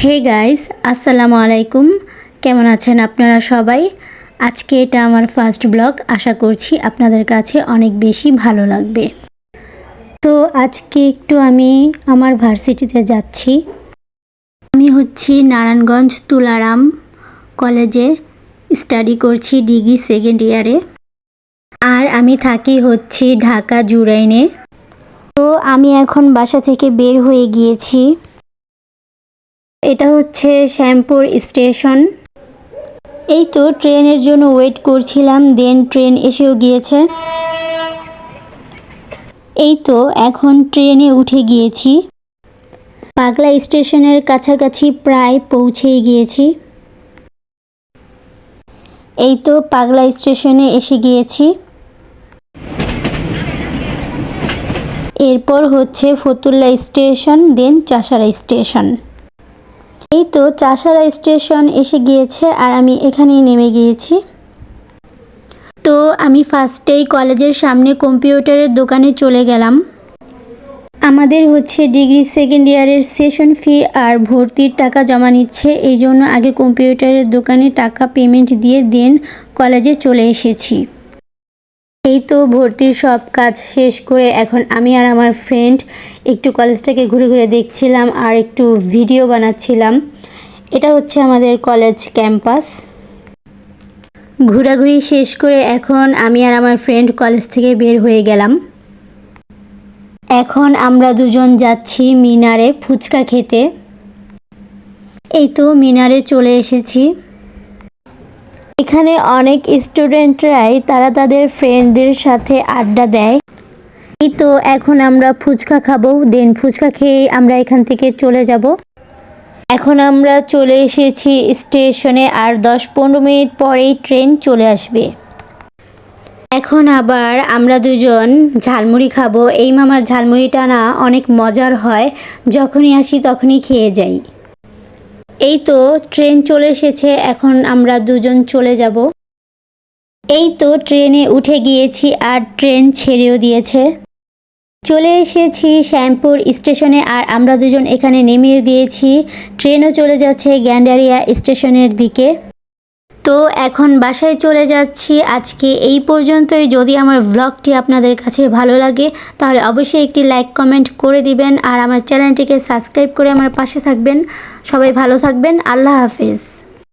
Hey guys আসসালামু আলাইকুম কেমন আছেন আপনারা সবাই? আজকে এটা আমার ফার্স্ট ব্লগ আশা করছি আপনাদের কাছে অনেক বেশি ভালো লাগবে। তো আজকে একটু আমি আমার ভার্সিটিতে যাচ্ছি। আমি হচ্ছি নারায়ণগঞ্জ তুলারাম কলেজে স্টাডি করছি ডিগ্রি সেকেন্ড ইয়ারে আর আমি থাকি হচ্ছি ঢাকা জুরাইনে। তো আমি এখন বাসা থেকে বের হয়ে গিয়েছি। এটা হচ্ছে শ্যামপুর স্টেশন। এই তো ট্রেনের জন্য ওয়েট করছিলাম, দেন ট্রেন এসেও গিয়েছে। এই তো এখন ট্রেনে উঠে গিয়েছি। পাগলা স্টেশনের কাছাকাছি প্রায় পৌঁছেই গিয়েছি। এই তো পাগলা স্টেশনে এসে গিয়েছি। এরপর হচ্ছে Fatullah station, then Chashara station. এই তো চাষারা স্টেশন এসে গিয়েছে আর আমি এখানেই নেমে গিয়েছি। তো আমি ফার্স্টেই কলেজের সামনে কম্পিউটারের দোকানে চলে গেলাম। আমাদের হচ্ছে ডিগ্রি সেকেন্ড ইয়ারের সেশন ফি আর ভর্তির টাকা জমা নিচ্ছে। এই জন্য আগে কম্পিউটারের দোকানে টাকা পেমেন্ট দিয়ে দেন কলেজে চলে এসেছি। এই তো ভর্তির সব কাজ শেষ করে এখন আমি আর আমার ফ্রেন্ড একটু কলেজটাকে ঘুরে ঘুরে দেখছিলাম আর একটু ভিডিও বানাচ্ছিলাম। এটা হচ্ছে আমাদের কলেজ ক্যাম্পাস ঘোরাঘুরি শেষ করে এখন আমি আর আমার ফ্রেন্ড কলেজ থেকে বের হয়ে গেলাম। এখন আমরা দুজন যাচ্ছি মিনারে ফুচকা খেতে। এই তো মিনারে চলে এসেছি। এখানে অনেক স্টুডেন্টরাই তারা তাদের ফ্রেন্ডদের সাথে আড্ডা দেয়। এই তো এখন আমরা ফুচকা খাব, দেন ফুচকা খেয়ে আমরা এখান থেকে চলে যাব। এখন আমরা চলে এসেছি স্টেশনে আর দশ পনেরো মিনিট পরেই ট্রেন চলে আসবে। এখন আবার আমরা দুজন ঝালমুড়ি খাব। এই মামার ঝালমুড়িটা না অনেক মজার হয়, যখনই আসি তখনই খেয়ে যাই। এই তো ট্রেন চলে এসেছে, এখন আমরা দুজন চলে যাব। এই তো ট্রেনে উঠে গিয়েছি আর ট্রেন ছেড়েও দিয়েছে। চলে এসেছি শ্যামপুর স্টেশনে আর আমরা দুজন এখানে নেমেও গিয়েছি। ট্রেনও চলে যাচ্ছে গ্যান্ডারিয়া স্টেশনের দিকে। তো এখন বাসায় চলে যাচ্ছি। আজকে এই পর্যন্তই। যদি আমার ব্লগটি আপনাদের কাছে ভালো লাগে, তাহলে অবশ্যই একটি লাইক কমেন্ট করে দিবেন আর আমার চ্যানেলটিকে সাবস্ক্রাইব করে আমার পাশে থাকবেন। সবাই ভালো থাকবেন। আল্লাহ হাফেজ।